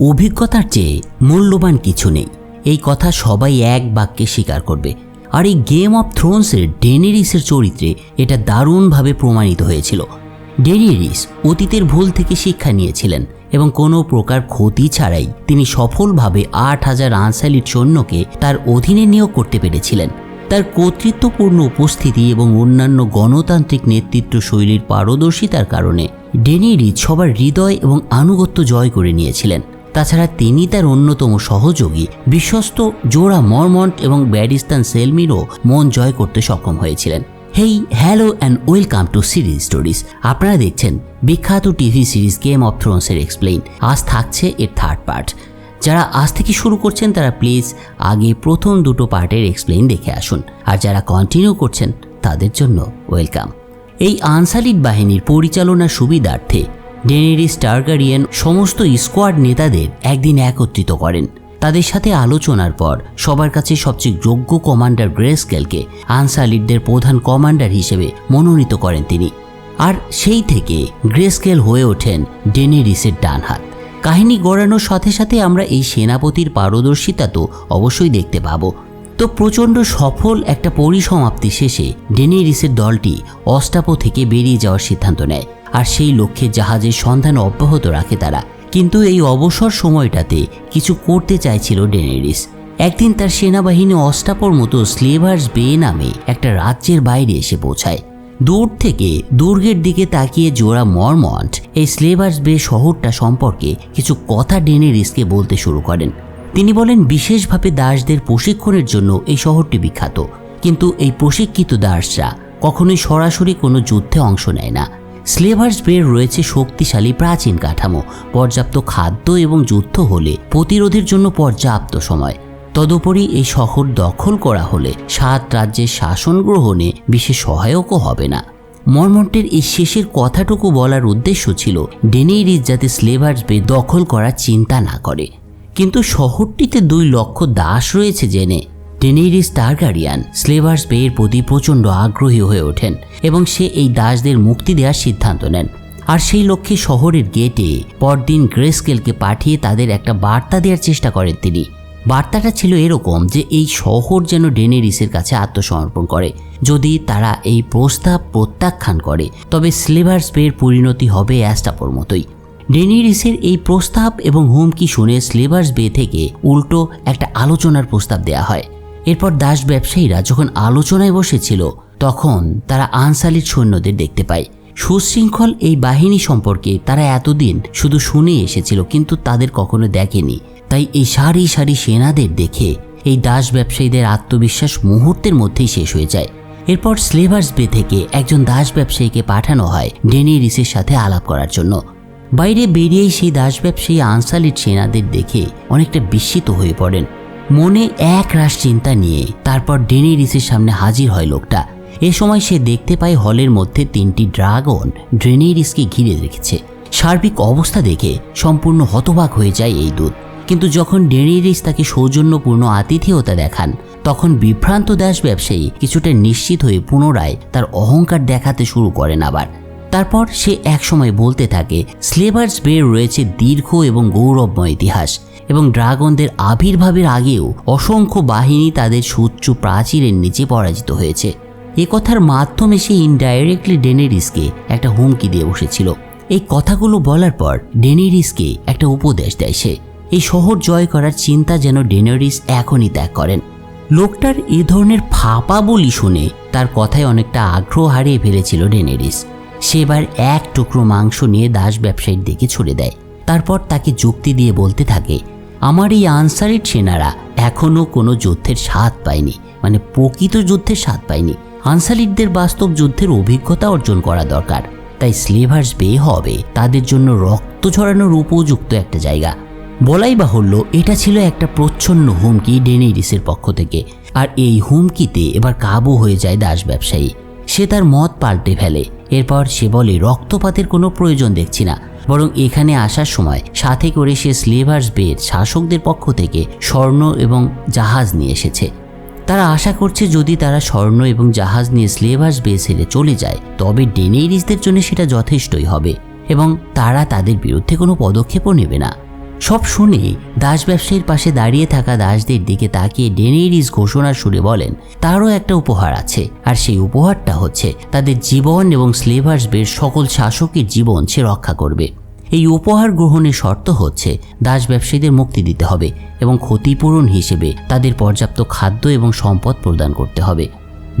অভিজ্ঞতার চেয়ে মূল্যবান কিছু নেই। এই কথা সবাই এক বাক্যে স্বীকার করবে। আর এই গেম অফ থ্রোনসের ডেনেরিসের চরিত্রে এটা দারুণভাবে প্রমাণিত হয়েছিল। ডেনেরিস অতীতের ভুল থেকে শিক্ষা নিয়েছিলেন এবং কোনো প্রকার ক্ষতি ছাড়াই তিনি সফলভাবে আট হাজার আনসালির সৈন্যকে তার অধীনে নিয়োগ করতে পেরেছিলেন। তার কর্তৃত্বপূর্ণ উপস্থিতি এবং অন্যান্য গণতান্ত্রিক নেতৃত্ব শৈলীর পারদর্শিতার কারণে ডেনিরিজ সবার হৃদয় এবং আনুগত্য জয় করে নিয়েছিলেন। তাছাড়া তিনি তার অন্যতম সহযোগী। বিশ্বস্ত জোড়া মরমন্ট এবং ব্যারিস্তান সেলমিরও মন জয় করতে সক্ষম হয়েছিলেন। Hey, hello and welcome to series stories. আপনারা দেখছেন বিখ্যাত টিভি সিরিজ গেম অফ থ্রোনসের এক্সপ্লেইন আজ থাকছে এর থার্ড পার্ট যারা আজ থেকে শুরু করছেন, তারা প্লিজ আগে প্রথম দুটো পার্টের এক্সপ্লেইন দেখে আসুন। আর যারা কন্টিনিউ করছেন, তাদের জন্য ওয়েলকাম এই আনসালিক বাহিনীর পরিচালনার সুবিধার্থে ডেনেরিস টার্গারিয়ান সমস্ত স্কোয়াড নেতাদের একদিন একত্রিত করেন। তাদের সাথে আলোচনার পর সবার কাছে সবচেয়ে যোগ্য কমান্ডার গ্রেসকেলকে আনসালিডদের প্রধান কমান্ডার হিসেবে মনোনীত করেন তিনি। আর সেই থেকে গ্রেসকেল হয়ে ওঠেন ডেনেরিসের ডান হাত। কাহিনী গড়ানোর সাথে সাথে আমরা এই সেনাপতির পারদর্শিতা তো অবশ্যই দেখতে পাবো। তো প্রচণ্ড সফল একটা পরিসমাপ্তি শেষে ডেনেরিসের দলটি অস্টাপো থেকে বেরিয়ে যাওয়ার সিদ্ধান্ত নেয়। আর সেই লক্ষ্যে জাহাজের সন্ধান অব্যাহত রাখে তারা। কিন্তু এই অবসর সময়টাতে কিছু করতে চাইছিল ডেনেরিস। একদিন তার সেনাবাহিনী অস্টাপোর মতো স্লেভার্স বে নামে একটা রাজ্যের বাইরে এসে পৌঁছায়। দূর থেকে দুর্গের দিকে তাকিয়ে জোড়া মরমন্ট এই স্লেভার্স বে শহরটা সম্পর্কে কিছু কথা ডেনেরিসকে বলতে শুরু করেন। তিনি বলেন, বিশেষভাবে দাসদের প্রশিক্ষণের জন্য এই শহরটি বিখ্যাত। কিন্তু এই প্রশিক্ষিত দাসরা কখনোই সরাসরি কোনো যুদ্ধে অংশ নেয় না। স্লেভার্স বের রয়েছে শক্তিশালী প্রাচীন কাঠামো, পর্যাপ্ত খাদ্য এবং যুদ্ধ হলে প্রতিরোধের জন্য পর্যাপ্ত সময়। তদুপরি এই শহর দখল করা হলে সাত রাজ্যের শাসন গ্রহণে বিশেষ সহায়কও হবে না। মর্মন্টের এই শেষের কথাটুকু বলার উদ্দেশ্য ছিল ডেনেইরিস যাতে স্লেভার্স বে দখল করার চিন্তা না করে। কিন্তু শহরটিতে দুই লক্ষ দাস রয়েছে জেনে ডেনেইরিস টার্গারিয়ান স্লেভার্স বেয়ের প্রতি প্রচণ্ড আগ্রহী হয়ে ওঠেন এবং সে এই দাসদের মুক্তি দেওয়ার সিদ্ধান্ত নেন। আর সেই লক্ষ্যে শহরের গেটে পরদিন গ্রেসকেলকে পাঠিয়ে তাদের একটা বার্তা দেওয়ার চেষ্টা করেন তিনি। বার্তাটা ছিল এরকম যে এই শহর যেন ডেনেরিসের কাছে আত্মসমর্পণ করে। যদি তারা এই প্রস্তাব প্রত্যাখ্যান করে, তবে স্লেভার্স বের পরিণতি হবে অ্যাস্টাপোর মতোই। ডেনিরিসের এই প্রস্তাব এবং হুমকি শুনে স্লেভার্স বে থেকে উল্টো একটা আলোচনার প্রস্তাব দেয়া হয়। এরপর দাস ব্যবসায়ীরা যখন আলোচনায় বসেছিল, তখন তারা আনসালির সৈন্যদের দেখতে পায়। সুশৃঙ্খল এই বাহিনী সম্পর্কে তারা এতদিন শুধু শুনে এসেছিল, কিন্তু তাদের কখনো দেখেনি। তাই এই সারি সারি সেনাদের দেখে এই দাস ব্যবসায়ীদের আত্মবিশ্বাস মুহূর্তের মধ্যেই শেষ হয়ে যায়। এরপর স্লেভার্স বে থেকে একজন দাস ব্যবসায়ীকে পাঠানো হয় ডেনিরিসের সাথে আলাপ করার জন্য। বাইরে বেরিয়েই সেই দাস ব্যবসায়ী আনসালির সেনাদের দেখে অনেকটা বিস্মিত হয়ে পড়েন। মনে এক রাশ চিন্তা নিয়ে তারপর ডেনি রিসের সামনে হাজির হয় লোকটা। এ সময় সে দেখতে পায় হলের মধ্যে তিনটি ড্রাগন ড্রেনেরিসকে ঘিরে রেখেছে। সার্বিক অবস্থা দেখে সম্পূর্ণ হতবাক হয়ে যায় এই দূত। কিন্তু যখন ডেনেরিস তাকে সৌজন্যপূর্ণ আতিথেয়তা দেখান, তখন বিভ্রান্ত দাস ব্যবসায়ী কিছুটা নিশ্চিত হয়ে পুনরায় তার অহংকার দেখাতে শুরু করেন আবার। তারপর সে একসময় বলতে থাকে স্লেভার্স বের রয়েছে দীর্ঘ এবং গৌরবময় ইতিহাস এবং ড্রাগনদের আবির্ভাবের আগেও অসংখ্য বাহিনী তাদের সুচ্চ প্রাচীরের নিচে পরাজিত হয়েছে। এ কথার মাধ্যমে সে ইনডাইরেক্টলি ডেনেরিসকে একটা হুমকি দিয়ে বসেছিল। এই কথাগুলো বলার পর ডেনেরিসকে একটা উপদেশ দেয় সে। এই শহর জয় করার চিন্তা যেন ডেনেরিস এখনই ত্যাগ করেন। লোকটার এ ধরনের ফাঁপা বলি শুনে তার কথায় অনেকটা আগ্রহ হারিয়ে ফেলেছিল ডেনেরিস সে এবার এক টুকরো মাংস নিয়ে দাস ব্যবসায়ীর দিকে ছুড়ে দেয়। তারপর তাকে যুক্তি দিয়ে বলতে থাকে, আমার এই আনসারির সেনারা এখনও কোনো যুদ্ধের স্বাদ পায়নি মানে প্রকৃত যুদ্ধের স্বাদ পায়নি। আনসারিকদের বাস্তব যুদ্ধের অভিজ্ঞতা অর্জন করা দরকার, তাই স্লেভার্স বে হবে, তাদের জন্য রক্ত ঝরানোর উপযুক্ত একটা জায়গা। বলাই বাহুল্য, এটা ছিল একটা প্রচ্ছন্ন হুমকি ডেনেরিসের পক্ষ থেকে, আর এই হুমকিতে এবার কাবু হয়ে যায় দাস ব্যবসায়ী। সে তার মত পাল্টে ফেলে। এরপর সে বলে, রক্তপাতের কোনো প্রয়োজন দেখছি না। বরং এখানে আসার সময় সাথে করে সে স্লেভার্স বের শাসকদের পক্ষ থেকে স্বর্ণ এবং জাহাজ নিয়ে এসেছে। তারা আশা করছে যদি তারা স্বর্ণ এবং জাহাজ নিয়ে স্লেভার্স বে ছেড়ে চলে যায়, তবে ডেনেরিসদের জন্য সেটা যথেষ্টই হবে এবং তারা তাদের বিরুদ্ধে কোনো পদক্ষেপও নেবে না। সব শুনে দাস ব্যবসায়ীর পাশে দাঁড়িয়ে থাকা দাসদের দিকে তাকিয়ে ডেনেরিস ঘোষণার সুরে বলেন, তারও একটা উপহার আছে, আর সেই উপহারটা হচ্ছে তাদের জীবন এবং স্লেভার্স বের সকল শাসকের জীবন সে রক্ষা করবে। এই উপহার গ্রহণের শর্ত হচ্ছে দাস ব্যবসায়ীদের মুক্তি দিতে হবে এবং ক্ষতিপূরণ হিসেবে তাদের পর্যাপ্ত খাদ্য এবং সম্পদ প্রদান করতে হবে।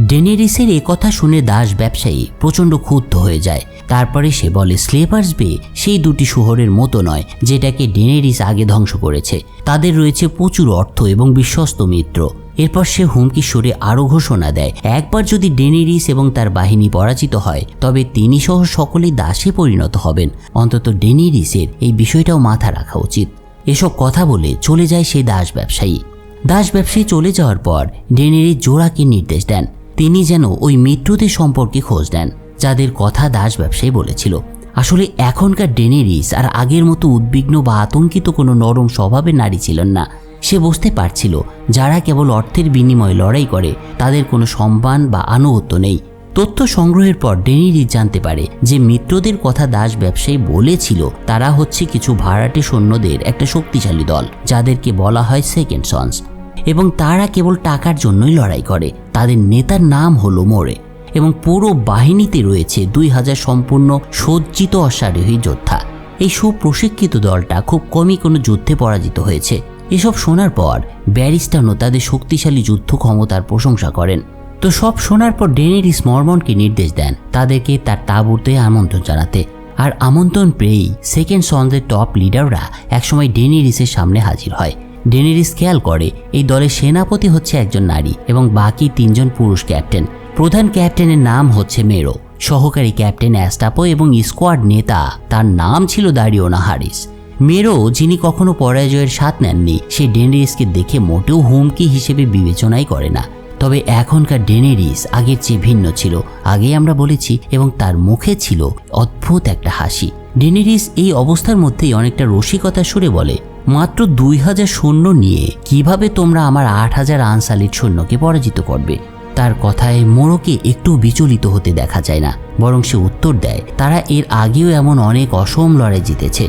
ডেনেরিসের কথা শুনে দাস ব্যবসায়ী প্রচণ্ড ক্ষুব্ধ হয়ে যায়। তারপরে সে বলে স্লেভার্স বে, সেই দুটি শহরের মতো নয়, যেটাকে ডেনেরিস আগে ধ্বংস করেছে। তাদের রয়েছে প্রচুর অর্থ এবং বিশ্বস্ত মিত্র। এরপর সে হুমকি সরে আরও ঘোষণা দেয়, একবার যদি ডেনেরিস এবং তার বাহিনী পরাজিত হয়, তবে তিনি সহ সকলেই দাসে পরিণত হবেন। অন্তত ডেনেরিসের এই বিষয়টাও মাথা রাখা উচিত। এসব কথা বলে চলে যায় সেই দাস ব্যবসায়ী। দাস ব্যবসায়ী চলে যাওয়ার পর ডেনেরিস জোড়াকে নির্দেশ দেন তিনি যেন ওই মিত্রদের সম্পর্কে খোঁজ নেন, যাদের কথা দাস ব্যবসায়ী বলেছিল। আসলে এখনকার ডেনেরিস আর আগের মতো উদ্বিগ্ন বা আতঙ্কিত কোনো নরম স্বভাবের নারী ছিলেন না। সে বুঝতে পারছিল, যারা কেবল অর্থের বিনিময়ে লড়াই করে, তাদের কোনো সম্মান বা আনুগত্য নেই। তথ্য সংগ্রহের পর ডেনিরিস জানতে পারে যে মিত্রদের কথা দাস ব্যবসায়ী বলেছিল, তারা হচ্ছে কিছু ভাড়াটে সৈন্যদের একটা শক্তিশালী দল, যাদেরকে বলা হয় সেকেন্ড সন্স। এবং তারা কেবল টাকার জন্যই লড়াই করে। তাদের নেতার নাম হলো মোড়ে এবং পুরো বাহিনীতে রয়েছে দুই হাজার সম্পূর্ণ সজ্জিত অশ্বারোহী যোদ্ধা। এই সুপ্রশিক্ষিত দলটা খুব কমই কোনো যুদ্ধে পরাজিত হয়েছে। এসব শোনার পর ব্যারিস্টানো তাদের শক্তিশালী যুদ্ধ ক্ষমতার প্রশংসা করেন। তো সব শোনার পর ডেনেরিস মর্মনকে নির্দেশ দেন তাদেরকে তার তাঁবুতে আমন্ত্রণ জানাতে। আর আমন্ত্রণ পেয়েই সেকেন্ড সন্সের টপ লিডাররা একসময় ডেনেরিসের সামনে হাজির হয়। ডেনেরিস খেয়াল করে, এই দলের সেনাপতি হচ্ছে একজন নারী এবং বাকি তিনজন পুরুষ ক্যাপ্টেন। প্রধান ক্যাপ্টেনের নাম হচ্ছে মেরো। সহকারী ক্যাপ্টেন অ্যাস্টাপো এবং স্কোয়াড নেতা, তার নাম ছিল দারিওনা হারিস। মেরো, যিনি কখনো পরাজয়ের স্বাদ নেননি, সে ডেনেরিসকে দেখে মোটেও হুমকি হিসেবে বিবেচনাই করে না। তবে এখনকার ডেনেরিস আগের চেয়ে ভিন্ন ছিল। আগেই আমরা বলেছি এবং তার মুখে ছিল অদ্ভুত একটা হাসি। ডেনেরিস এই অবস্থার মধ্যেই অনেকটা রসিকতা সুরে বলে মাত্র দুই হাজার সৈন্য নিয়ে কীভাবে তোমরা আমার আট হাজার আনসালির সৈন্যকে পরাজিত করবে? তার কথায় মোড়কে একটু বিচলিত হতে দেখা যায় না, বরং সে উত্তর দেয়, তারা এর আগেও এমন অনেক অসম লড়াই জিতেছে।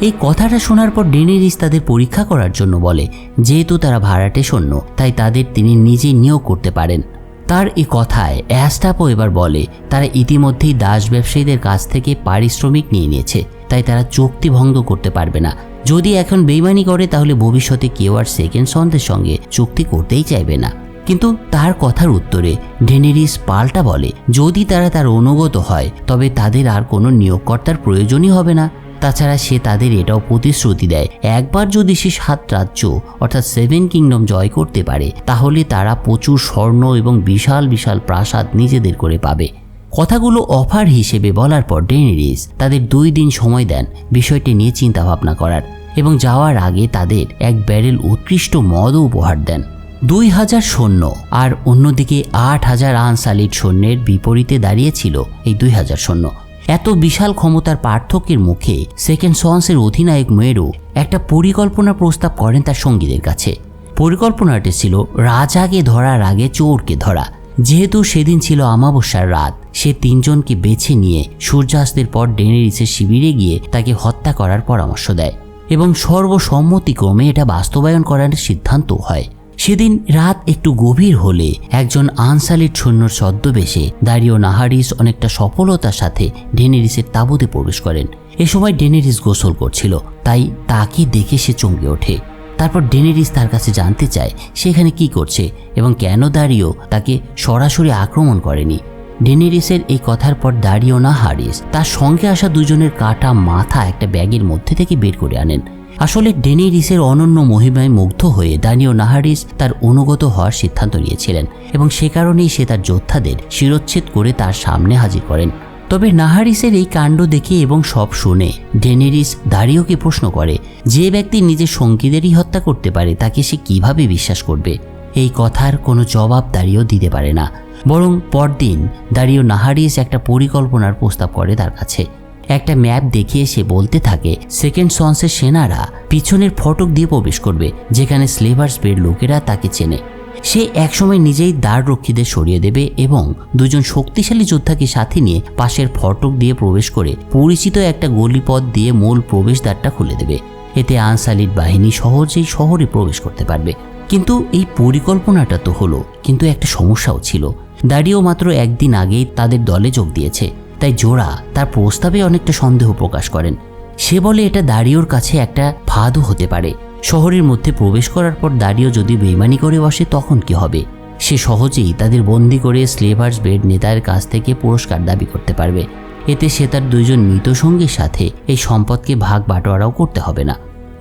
এই কথাটা শোনার পর ডেনেরিস তাদের পরীক্ষা করার জন্য বলে, যেহেতু তারা ভাড়াটে সৈন্য, তাই তাদের তিনি নিজেই নিয়োগ করতে পারেন। তার এই কথায় অ্যাস্টাপও এবার বলে, তারা ইতিমধ্যেই দাস ব্যবসায়ীদের কাছ থেকে পারিশ্রমিক নিয়ে নিয়েছে, তাই তারা চুক্তি ভঙ্গ করতে পারবে না। যদি এখন বেইমানি করে, তাহলে ভবিষ্যতে কেউ আর সেকেন্ড সন্দের সঙ্গে চুক্তি করতেই চাইবে না। কিন্তু তার কথার উত্তরে ডেনেরিস পাল্টা বলে, যদি তারা তার অনুগত হয়, তবে তাদের আর কোনো নিয়োগকর্তার প্রয়োজনই হবে না। তাছাড়া সে তাদের এটাও প্রতিশ্রুতি দেয়, একবার যদি সে সাত রাজ্য, অর্থাৎ সেভেন কিংডম জয় করতে পারে, তাহলে তারা প্রচুর স্বর্ণ এবং বিশাল বিশাল প্রাসাদ নিজেদের করে পাবে। কথাগুলো অফার হিসেবে বলার পর ডেনেরিস তাদের দুই দিন সময় দেন বিষয়টি নিয়ে চিন্তা ভাবনা করার এবং যাওয়ার আগে তাদের এক ব্যারেল উৎকৃষ্ট মদও উপহার দেন। দুই হাজার সৈন্য আর অন্যদিকে আট হাজার আনসালিড সৈন্যের বিপরীতে দাঁড়িয়েছিল এই দুই হাজার সৈন্য। এত বিশাল ক্ষমতার পার্থক্যের মুখে সেকেন্ড সন্সের অধিনায়ক মেরু একটা পরিকল্পনা প্রস্তাব করেন তার সঙ্গীদের কাছে। পরিকল্পনাটি ছিল রাজাকে ধরার আগে চোরকে ধরা। যেহেতু সেদিন ছিল অমাবস্যার রাত, সে তিনজনকে বেছে নিয়ে সূর্যাস্তের পর ডেনেরিসের শিবিরে গিয়ে তাকে হত্যা করার পরামর্শ দেয় এবং সর্বসম্মতিক্রমে এটা বাস্তবায়ন করার সিদ্ধান্ত হয়। সেদিন রাত একটু গভীর হলে একজন আনসালিড সৈন্যর ছদ্মবেশে দাঁড়িয়ে নাহারিস অনেকটা সফলতার সাথে ডেনেরিসের তাঁবুতে প্রবেশ করেন। এ সময় ডেনেরিস গোসল করছিল, তাই তাকে দেখে সে চমকে ওঠে। তারপর ডেনেরিস তার কাছে জানতে চায় সেখানে কি করছে এবং কেন দাঁড়িয়েও তাকে সরাসরি আক্রমণ করেনি। ডেনেরিসের এই কথার পর দাঁড়িয়েও না হারিস। তার সঙ্গে আসা দুজনের কাটা মাথা একটা ব্যাগের মধ্যে থেকে বের করে আনেন। আসলে ডেনেরিসের অনন্য মহিমায় মুগ্ধ হয়ে দানিও নাহারিস তার অনুগত হওয়ার সিদ্ধান্ত নিয়েছিলেন এবং সে কারণেই সে তার যোদ্ধাদের শিরোচ্ছেদ করে তার সামনে হাজির করেন। তবে নাহারিসের এই কাণ্ড দেখে এবং সব শুনে ডেনেরিস দারিওকে প্রশ্ন করে, যে ব্যক্তি নিজের সঙ্গীদেরই হত্যা করতে পারে, তাকে সে কীভাবে বিশ্বাস করবে? এই কথার কোনো জবাব দাঁড়িয়েও দিতে পারে না। বরং পরদিন দাঁড়িয়েও নাহারিস একটা পরিকল্পনার প্রস্তাব করে তার কাছে। একটা ম্যাপ দেখিয়ে সে বলতে থাকে, সেকেন্ড সন্সের সেনারা পিছনের ফটক দিয়ে প্রবেশ করবে, যেখানে স্লেভার্স বের লোকেরা তাকে চেনে। সে একসময় নিজেই দ্বার রক্ষীদের সরিয়ে দেবে এবং দুজন শক্তিশালী যোদ্ধাকে সাথে নিয়ে পাশের ফটক দিয়ে প্রবেশ করে পরিচিত একটা গলিপথ দিয়ে মূল প্রবেশদ্বারটা খুলে দেবে। এতে আনসালির বাহিনী সহজেই শহরে প্রবেশ করতে পারবে। কিন্তু এই পরিকল্পনাটা তো হলো, কিন্তু একটা সমস্যাও ছিল। দাঁড়িয়েও মাত্র একদিন আগেই তাদের দলে যোগ দিয়েছে, তাই জোড়া তার প্রস্তাবে অনেকটা সন্দেহ প্রকাশ করেন। সে বলে এটা দাঁড়িওর কাছে একটা ফাঁদও হতে পারে। শহরের মধ্যে প্রবেশ করার পর দাঁড়িও যদি বেইমানি করে বসে, তখন কি হবে? সে সহজেই তাদের বন্দি করে স্লেভার্স বেড নেতার কাছ থেকে পুরস্কার দাবি করতে পারবে। এতে সে তার দুইজন মৃত সঙ্গীর সাথে এই সম্পদকে ভাগ বাটোয়ারাও করতে হবে না।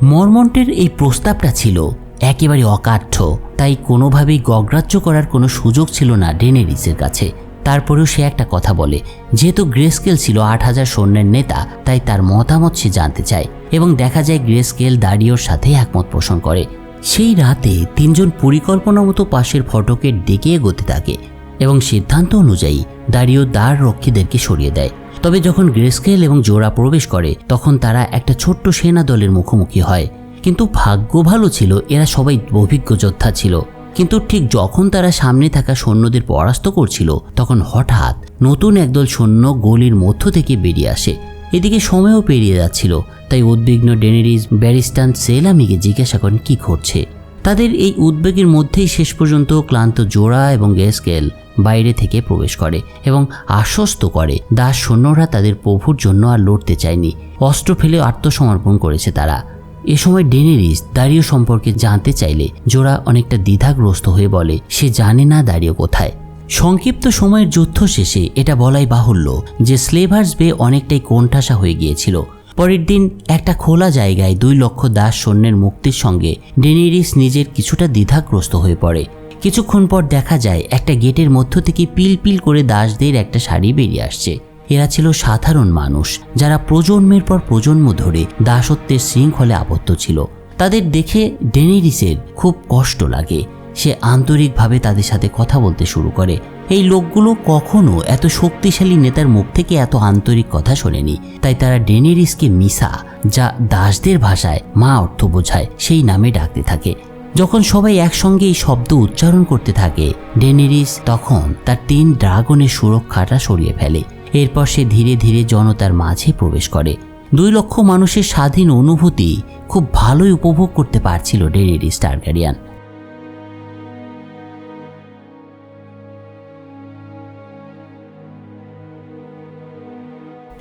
মর্মন্টের এই প্রস্তাবটা ছিল একেবারে অকাঠ্য, তাই কোনোভাবেই গগ্রাহ্য করার কোনো সুযোগ ছিল না ডেনেরিসের কাছে। তারপরেও সে একটা কথা বলে। যেহেতু গ্রেস্কেল ছিল আট হাজার সৈন্যের নেতা, তাই তার মতামত সে জানতে চায় এবং দেখা যায় গ্রেস্কেল দাড়িওর সাথে একমত পোষণ করে। সেই রাতে তিনজন পরিকল্পনা মতো পাশের ফটকে ডেকে এগোতে থাকে এবং সিদ্ধান্ত অনুযায়ী দাঁড়িও দ্বার রক্ষীদেরকে সরিয়ে দেয়। তবে যখন গ্রেস্কেল এবং জোড়া প্রবেশ করে, তখন তারা একটা ছোট্ট সেনা দলের মুখোমুখি হয়। কিন্তু ভাগ্য ভালো ছিল, এরা সবাই অভিজ্ঞ যোদ্ধা ছিল। কিন্তু ঠিক যখন তারা সামনে থাকা সৈন্যদের পরাস্ত করছিল, তখন হঠাৎ নতুন একদল সৈন্য গলির মধ্য থেকে বেরিয়ে আসে। এদিকে সময়ও পেরিয়ে যাচ্ছিল, তাই উদ্বিগ্ন ডেনেরিস ব্যারিস্টান সেলামিকে জিজ্ঞাসা করেন, কি ঘটছে? তাদের এই উদ্বেগের মধ্যেই শেষ পর্যন্ত ক্লান্ত জোড়া এবং গ্যাসকেল বাইরে থেকে প্রবেশ করে এবং আশ্বস্ত করে, দাস সৈন্যরা তাদের প্রভুর জন্য আর লড়তে চায়নি। অস্ত্র ফেলে আত্মসমর্পণ করেছে তারা। এ সময় ডেনেরিস দাঁড়িয়ে সম্পর্কে জানতে চাইলে জোড়া অনেকটা দ্বিধাগ্রস্ত হয়ে বলে, সে জানে না দাঁড়িয়ে কোথায়? সংক্ষিপ্ত সময়ের যুদ্ধ শেষে এটা বলাই বাহুল্য যে স্লেভার্স বে অনেকটাই কোণঠাসা হয়ে গিয়েছিল। পরের দিন একটা খোলা জায়গায় দুই লক্ষ দাস সৈন্যের মুক্তির সঙ্গে ডেনেরিস নিজের কিছুটা দ্বিধাগ্রস্ত হয়ে পড়ে। কিছুক্ষণ পর দেখা যায় একটা গেটের মধ্য থেকে পিল পিল করে দাসদের একটা শাড়ি বেরিয়ে আসছে। এরা ছিল সাধারণ মানুষ যারা প্রজন্মের পর প্রজন্ম ধরে দাসত্বের শৃঙ্খলে আবদ্ধ ছিল। তাদের দেখে ডেনেরিসের খুব কষ্ট লাগে। সে আন্তরিকভাবে তাদের সাথে কথা বলতে শুরু করে। এই লোকগুলো কখনো এত শক্তিশালী নেতার মুখ থেকে এত আন্তরিক কথা শোনেনি। তাই তারা ডেনেরিসকে মিসা, যা দাসদের ভাষায় মা অর্থ বোঝায়, সেই নামে ডাকতে থাকে। যখন সবাই একসঙ্গে এই শব্দ উচ্চারণ করতে থাকে, ডেনেরিস তখন তার তিন ড্রাগনের সুরক্ষাটা সরিয়ে ফেলে। এরপর সে ধীরে ধীরে জনতার মাঝে প্রবেশ করে। দুই লক্ষ মানুষের স্বাধীন অনুভূতি খুব ভালোই উপভোগ করতে পারছিল ডেনেরিস টার্গারিয়ান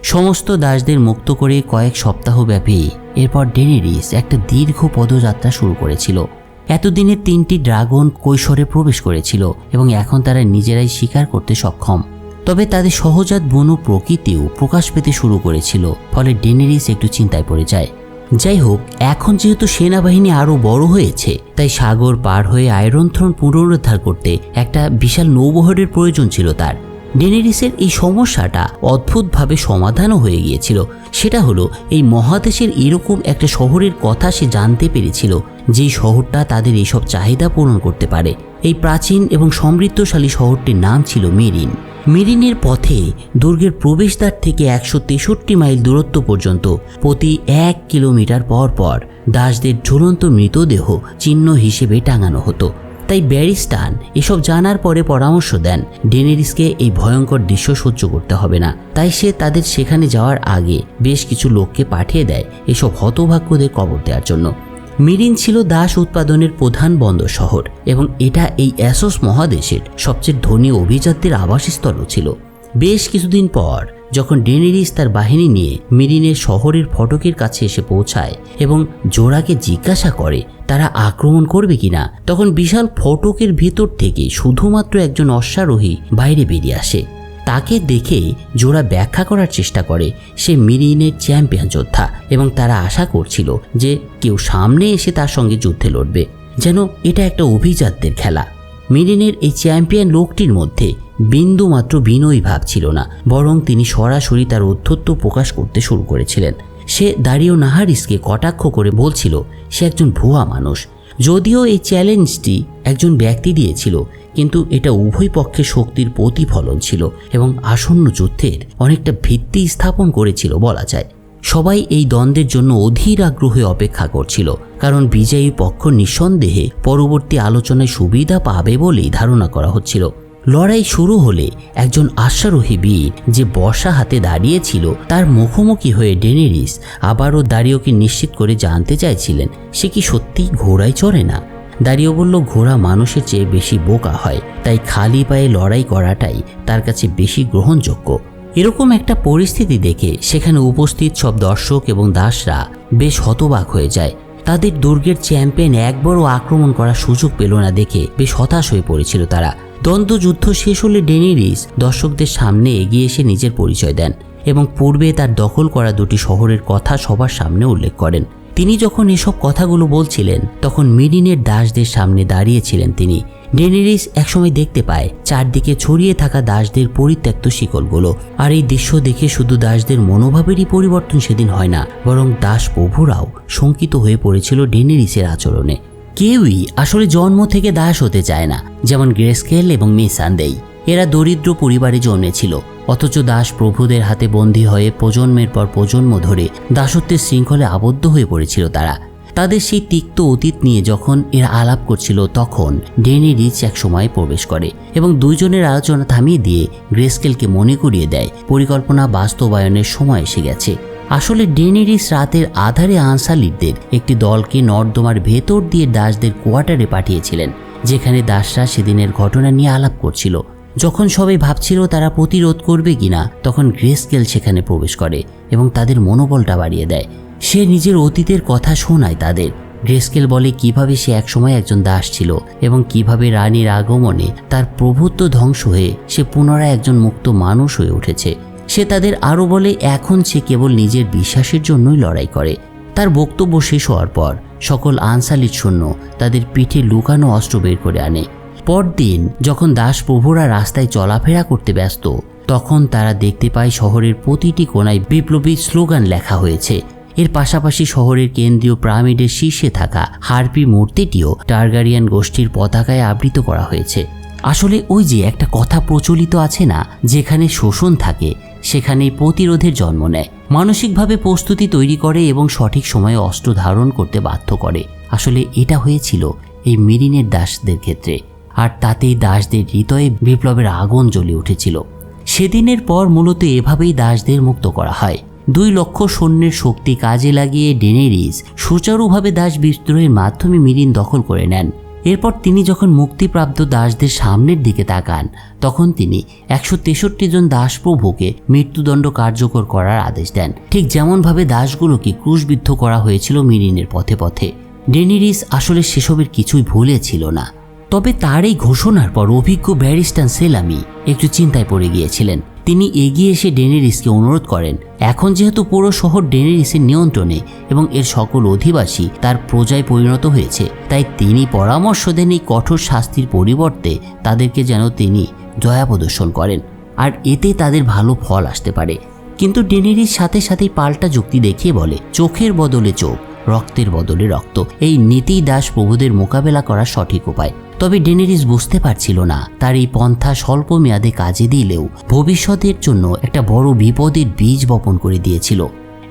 সমস্ত দাসদের মুক্ত করে কয়েক সপ্তাহব্যাপী এরপর ডেনেরিস একটা দীর্ঘ পদযাত্রা শুরু করেছিল। এতদিনে তিনটি ড্রাগন কৈশোরে প্রবেশ করেছিল এবং এখন তারা নিজেরাই শিকার করতে সক্ষম। তবে তাদের সহজাত বন প্রকৃতিও প্রকাশ পেতে শুরু করেছিল, ফলে ডেনেরিস একটু চিন্তায় পড়ে যায়। যাই হোক, এখন যেহেতু সেনাবাহিনী আরও বড় হয়েছে, তাই সাগর পার হয়ে আয়রন থ্রোন পুনরুদ্ধার করতে একটা বিশাল নৌবহরের প্রয়োজন ছিল তার। ডেনেরিসের এই সমস্যাটা অদ্ভুতভাবে সমাধানও হয়ে গিয়েছিল। সেটা হলো, এই মহাদেশের এরকম একটা শহরের কথা সে জানতে পেরেছিল, যেই শহরটা তাদের এইসব চাহিদা পূরণ করতে পারে। এই প্রাচীন এবং সমৃদ্ধশালী শহরটির নাম ছিল মেরিন। মেরিনের পথে দুর্গের প্রবেশদ্বার থেকে একশো তেষট্টি মাইল দূরত্ব পর্যন্ত, প্রতি এক কিলোমিটার পর পর দাসদের ঝুলন্ত মৃতদেহ চিহ্ন হিসেবে টাঙানো হতো। তাই ব্যারিস্টান এসব জানার পরে পরামর্শ দেন, ডেনেরিসকে এই ভয়ঙ্কর দৃশ্য সহ্য করতে হবে না। তাই সে তাদের সেখানে যাওয়ার আগে বেশ কিছু লোককে পাঠিয়ে দেয় এসব হতভাগ্যদের কবর দেওয়ার জন্য। মিরিন ছিল দাস উৎপাদনের প্রধান বন্দর শহর এবং এটা এই অ্যাসোস মহাদেশের সবচেয়ে ধনী অভিজাতদের আবাসস্থলও ছিল। বেশ কিছুদিন পর যখন ডেনেরিস তার বাহিনী নিয়ে মিরিনের শহরের ফটকের কাছে এসে পৌঁছায় এবং জোড়াকে জিজ্ঞাসা করে তারা আক্রমণ করবে কিনা, তখন বিশাল ফটকের ভেতর থেকে শুধুমাত্র একজন অশ্বারোহী বাইরে বেরিয়ে আসে। তাকে দেখে জোড়া ব্যাখ্যা করার চেষ্টা করে, সে মিরিনের চ্যাম্পিয়ন যোদ্ধা এবং তারা আশা করছিল যে কেউ সামনে এসে তার সঙ্গে যুদ্ধে লড়বে। যেন এটা একটা অভিজাতদের খেলা। মিরিনের এই চ্যাম্পিয়ন লোকটির মধ্যে বিন্দু মাত্র বিনয়ী ভাব ছিল না, বরং তিনি সরাসরি তার অধ্যত্ব প্রকাশ করতে শুরু করেছিলেন। সে দাঁড়িয়েও নাহারিসকে কটাক্ষ করে বলছিল, সে একজন ভুয়া মানুষ। যদিও এই চ্যালেঞ্জটি একজন ব্যক্তি দিয়েছিল, কিন্তু এটা উভয় পক্ষের শক্তির প্রতিফলন ছিল এবং আসন্ন যুদ্ধের অনেকটা ভিত্তি স্থাপন করেছিল বলা যায়। সবাই এই দ্বন্দ্বের জন্য অধীর আগ্রহে অপেক্ষা করছিল, কারণ বিজয়ী পক্ষ নিঃসন্দেহে পরবর্তী আলোচনায় সুবিধা পাবে বলেই ধারণা করা হচ্ছিল। লড়াই শুরু হলে একজন আশ্বারোহী বীর যে বর্ষা হাতে দাঁড়িয়েছিল, তার মুখোমুখি হয়ে ডেনেরিস আবারও দাঁড়িয়েকে নিশ্চিত করে জানতে চাইছিলেন, সে কি সত্যিই ঘোড়ায় চড়ে না? দাঁড়িয়ে বলল, ঘোড়া মানুষের চেয়ে বেশি বোকা হয়, তাই খালি পায়ে লড়াই করাটাই তার কাছে বেশি গ্রহণযোগ্য। এরকম একটা পরিস্থিতি দেখে সেখানে উপস্থিত সব দর্শক এবং দাসরা বেশ হতবাক হয়ে যায়। তাদের দুর্গের চ্যাম্পিয়ন একবারও আক্রমণ করার সুযোগ পেল না দেখে বেশ হতাশ হয়ে পড়েছিল তারা। দ্বন্দ্বযুদ্ধ শেষ হলে ডেনিরিস দর্শকদের সামনে এগিয়ে এসে নিজের পরিচয় দেন এবং পূর্বে তার দখল করা দুটি শহরের কথা সবার সামনে উল্লেখ করেন। তিনি যখন এসব কথাগুলো বলছিলেন, তখন মিডিনের দাসদের সামনে দাঁড়িয়েছিলেন তিনি। ডেনেরিস একসময় দেখতে পায় চারদিকে ছড়িয়ে থাকা দাসদের পরিত্যক্ত শিকলগুলো। আর এই দৃশ্য দেখে শুধু দাসদের মনোভাবেরই পরিবর্তন সেদিন হয় না, বরং দাস প্রভুরাও শঙ্কিত হয়ে পড়েছিল ডেনেরিসের আচরণে। কেউই আসলে জন্ম থেকে দাস হতে চায় না, যেমন গ্রেসকেল এবং মেসান্দেই এরা দরিদ্র পরিবারে জন্মেছিল, অথচ দাস প্রভুদের হাতে বন্দী হয়ে প্রজন্মের পর প্রজন্ম ধরে দাসত্বের শৃঙ্খলে আবদ্ধ হয়ে পড়েছিল তারা। তাদের সেই তিক্ত অতীত নিয়ে যখন এরা আলাপ করছিল, তখন ডেনি রিচ এক সময় প্রবেশ করে এবং দুইজনের আলোচনা থামিয়ে দিয়ে গ্রেসকেলকে মনে করিয়ে দেয়, পরিকল্পনা বাস্তবায়নের সময় এসে গেছে। আসলে ডেনেরিস রাতের আধারে আনসালিরদের একটি দলকে নর্দমার ভেতর দিয়ে দাসদের কোয়ার্টারে পাঠিয়েছিলেন, যেখানে দাসরা সেদিনের ঘটনা নিয়ে আলাপ করছিল। যখন সবাই ভাবছিল তারা প্রতিরোধ করবে কিনা, তখন গ্রেসকেল সেখানে প্রবেশ করে এবং তাদের মনোবলটা বাড়িয়ে দেয়। সে নিজের অতীতের কথা শোনায় তাদের। গ্রেস্কেল বলে কীভাবে সে একসময় একজন দাস ছিল এবং কীভাবে রানীর আগমনে তার প্রভুত্ব ধ্বংস হয়ে সে পুনরায় একজন মুক্ত মানুষ হয়ে উঠেছে। সে তাদের আরও বলে, এখন সে কেবল নিজের বিশ্বাসের জন্যই লড়াই করে। তার বক্তব্য শেষ হওয়ার পর সকল আনসালির শূন্য তাদের পিঠে লুকানো অস্ত্র বের করে আনে। পরদিন যখন দাস প্রভুরা রাস্তায় চলাফেরা করতে ব্যস্ত, তখন তারা দেখতে পায় শহরের প্রতিটি কোনায় বিপ্লবী স্লোগান লেখা হয়েছে। এর পাশাপাশি শহরের কেন্দ্রীয় প্রামিডের শীর্ষে থাকা হারপি মূর্তিটিও টার্গারিয়ান গোষ্ঠীর পতাকায় আবৃত করা হয়েছে। আসলে ওই যে একটা কথা প্রচলিত আছে না, যেখানে শোষণ থাকে, সেখানেই প্রতিরোধের জন্ম নেয়। মানসিকভাবে প্রস্তুতি তৈরি করে এবং সঠিক সময়ে অস্ত্র ধারণ করতে বাধ্য করে। আসলে এটা হয়েছিল এই মেরিনের দাসদের ক্ষেত্রে। আর তাতেই দাসদের হৃদয়ে বিপ্লবের আগুন জ্বলে উঠেছিল। সেদিনের পর মূলত এভাবেই দাসদের মুক্ত করা হয়। দুই লক্ষ সৈন্যের শক্তি কাজে লাগিয়ে ডেনেরিস সুচারুভাবে দাস বিদ্রোহের মাধ্যমে মিরিন দখল করে নেন। এরপর তিনি যখন মুক্তিপ্রাপ্ত দাসদের সামনের দিকে তাকান, তখন তিনি একশো তেষট্টি জন দাসপ্রভুকে মৃত্যুদণ্ড কার্যকর করার আদেশ দেন। ঠিক যেমনভাবে দাসগুলোকে ক্রুশবিদ্ধ করা হয়েছিল মিরিনের পথে পথে। ডেনিরিস আসলে সেসবের কিছুই ভুলেছিল না। তবে তার এই ঘোষণার পর অভিজ্ঞ ব্যারিস্টান সেলামি একটু চিন্তায় পড়ে গিয়েছিলেন। তিনি এগিয়ে এসে ডেনেরিসকে অনুরোধ করেন। এখন যেহেতু পুরো শহর ডেনেরিসের নিয়ন্ত্রণে এবং এর সকল অধিবাসী তার প্রজায় পরিণত হয়েছে, তাই তিনি পরামর্শ দেন এই কঠোর শাস্তির পরিবর্তে তাদেরকে যেন তিনি দয়া প্রদর্শন করেন, আর এতে তাদের ভালো ফল আসতে পারে। কিন্তু ডেনেরিস সাথে সাথেই পাল্টা যুক্তি দেখিয়ে বলে, চোখের বদলে চোখ, রক্তের বদলে রক্ত। এই নীতি দাস প্রভুদের মোকাবেলা করার সঠিক উপায়। তবে ডেনেরিস বুঝতে পারছিল না তার এই পন্থা স্বল্প মেয়াদে কাজে দিলেও ভবিষ্যতের জন্য একটা বড় বিপদের বীজ বপন করে দিয়েছিল।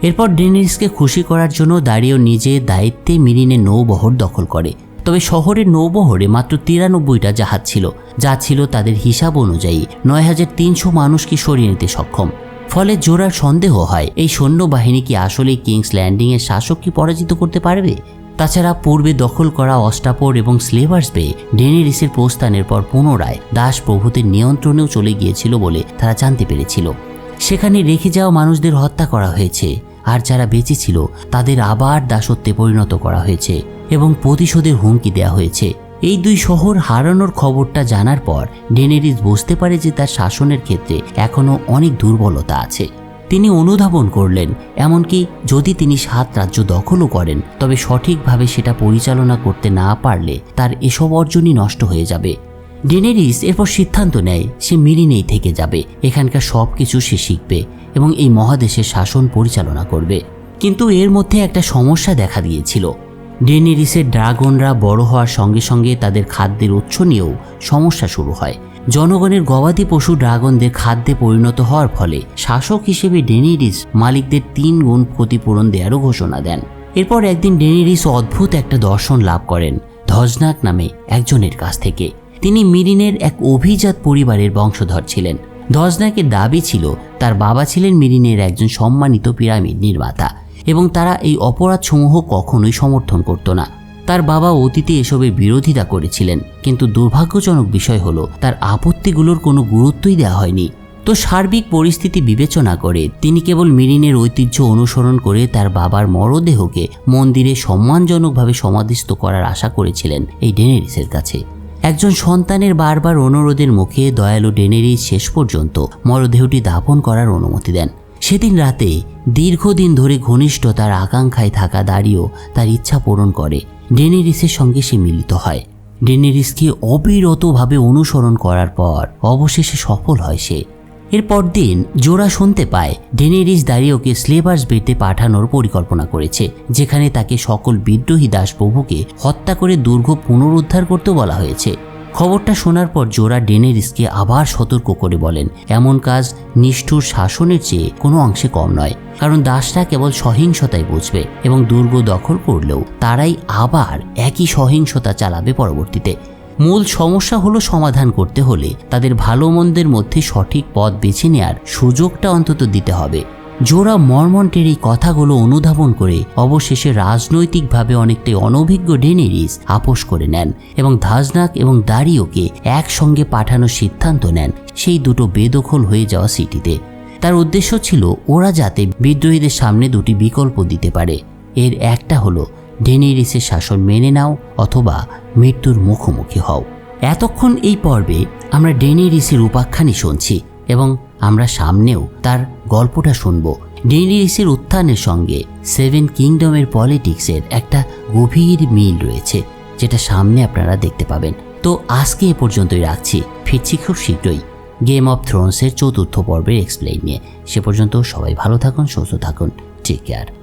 এরপর ডেনেরিসকে খুশি করার জন্য দাঁড়িয়েও নিজে দায়িত্বে মিরিনের নৌবহর দখল করে। তবে শহরের নৌবহরে মাত্র তিরানব্বইটা জাহাজ ছিল, যা ছিল তাদের হিসাব অনুযায়ী নয় হাজার তিনশো মানুষকে সরিয়ে নিতে সক্ষম। ফলে জোরার সন্দেহ হয়, এই সৈন্যবাহিনী কি আসলে কিংস ল্যান্ডিংয়ের শাসক কি পরাজিত করতে পারবে? তাছাড়া পূর্বে দখল করা অস্টাপোর এবং স্লেভার্স বে ডেনেরিসের প্রস্থানের পর পুনরায় দাস প্রভুদের নিয়ন্ত্রণেও চলে গিয়েছিল বলে তারা জানতে পেরেছিল। সেখানে রেখে যাওয়া মানুষদের হত্যা করা হয়েছে। আর যারা বেঁচে ছিল, তাদের আবার দাসত্বে পরিণত করা হয়েছে এবং প্রতিশোধের হুমকি দেওয়া হয়েছে। এই দুই শহর হারানোর খবরটা জানার পর ডেনেরিস বুঝতে পারে যে তার শাসনের ক্ষেত্রে এখনও অনেক দুর্বলতা আছে। তিনি অনুধাবন করলেন, এমনকি যদি তিনি সাত রাজ্য দখলও করেন, তবে সঠিকভাবে সেটা পরিচালনা করতে না পারলে তার এসব অর্জনই নষ্ট হয়ে যাবে। ডেনেরিস এরপর সিদ্ধান্ত নেয়, সে মিরিনেই থেকে যাবে, এখানকার সব কিছু সে শিখবে এবং এই মহাদেশের শাসন পরিচালনা করবে। কিন্তু এর মধ্যে একটা সমস্যা দেখা দিয়েছিল। ডেনেরিসের ড্রাগনরা বড় হওয়ার সঙ্গে সঙ্গে তাদের খাদ্যের উৎস নিয়েও সমস্যা শুরু হয়। জনগণের গবাদি পশু ড্রাগনদের খাদ্যে পরিণত হওয়ার ফলে শাসক হিসেবে ডেনিরিস মালিকদের তিন গুণ ক্ষতিপূরণ দেওয়ারও ঘোষণা দেন। এরপর একদিন ডেনিরিস অদ্ভুত একটা দর্শন লাভ করেন ধজনাক নামে একজনের কাছ থেকে। তিনি মিরিনের এক অভিজাত পরিবারের বংশধর ছিলেন। ধজনাকের দাবি ছিল, তার বাবা ছিলেন মিরিনের একজন সম্মানিত পিরামিড নির্মাতা এবং তারা এই অপরাধসমূহ কখনোই সমর্থন করত না। তার বাবা অতীতে এসবের বিরোধিতা করেছিলেন, কিন্তু দুর্ভাগ্যজনক বিষয় হলো, তার আপত্তিগুলোর কোনো গুরুত্বই দেওয়া হয়নি। তো সার্বিক পরিস্থিতি বিবেচনা করে, তিনি কেবল মিরিনের ঐতিহ্য অনুসরণ করে তার বাবার মরদেহকে মন্দিরে সম্মানজনকভাবে সমাধিস্থ করার আশা করেছিলেন এই ডেনেরিসের কাছে। একজন সন্তানের বারবার অনুরোধের মুখে দয়ালু ডেনেরিস শেষ পর্যন্ত মরদেহটি দাপন করার অনুমতি দেন। সেদিন রাতে দীর্ঘদিন ধরে ঘনিষ্ঠতার আকাঙ্ক্ষায় থাকা দাঁড়িয়েও তার ইচ্ছা পূরণ করে। ডেনেরিসের সঙ্গে সে মিলিত হয়। ডেনেরিসকে অবিরতভাবে অনুসরণ করার পর অবশেষে সফল হয় সে। এরপর দিন জোড়া শুনতে পায়, ডেনেরিস দাঁড়িয়েওকে স্লেভার্স বেতে পাঠানোর পরিকল্পনা করেছে, যেখানে তাকে সকল বিদ্রোহী দাসপ্রভুকে হত্যা করে দুর্গ পুনরুদ্ধার করতে বলা হয়েছে। খবরটা শোনার পর জোড়া ডেনেরিসকে আবার সতর্ক করে বলেন, এমন কাজ নিষ্ঠুর শাসনের চেয়ে কোনো অংশে কম নয়। কারণ দাসরা কেবল সহিংসতায় বুঝবে এবং দুর্গ দখল করলেও তারাই আবার একই সহিংসতা চালাবে পরবর্তীতে। মূল সমস্যা হলো সমাধান করতে হলে তাদের ভালো মন্দের মধ্যে সঠিক পথ বেছে নেওয়ার সুযোগটা অন্তত দিতে হবে। জোড়া মর্মন্টের এই কথাগুলো অনুধাবন করে অবশেষে রাজনৈতিকভাবে অনেকটাই অনভিজ্ঞ ডেনেরিস আপোষ করে নেন এবং ধাজনাক এবং দারিওকে একসঙ্গে পাঠানোর সিদ্ধান্ত নেন সেই দুটো বেদখল হয়ে যাওয়া সিটিতে। তার উদ্দেশ্য ছিল ওরা যাতে বিদ্রোহীদের সামনে দুটি বিকল্প দিতে পারে। এর একটা হলো, ডেনেরিসের শাসন মেনে নাও অথবা মৃত্যুর মুখোমুখি হও। এতক্ষণ এই পর্বে আমরা ডেনেরিসের উপাখ্যানই শুনছি। এবং আমরা সামনেও তার গল্পটা শুনব। ডেনিরিসের উত্থানের সঙ্গে সেভেন কিংডমের পলিটিক্সের একটা গভীর মিল রয়েছে, যেটা সামনে আপনারা দেখতে পাবেন। তো আজকে এ পর্যন্তই রাখছি। ফিরছি খুব শীঘ্রই। গেম অফ থ্রোনসের চতুর্থ পর্বের এক্সপ্লেইন নিয়ে। সে পর্যন্ত সবাই ভালো থাকুন, সুস্থ থাকুন। Take care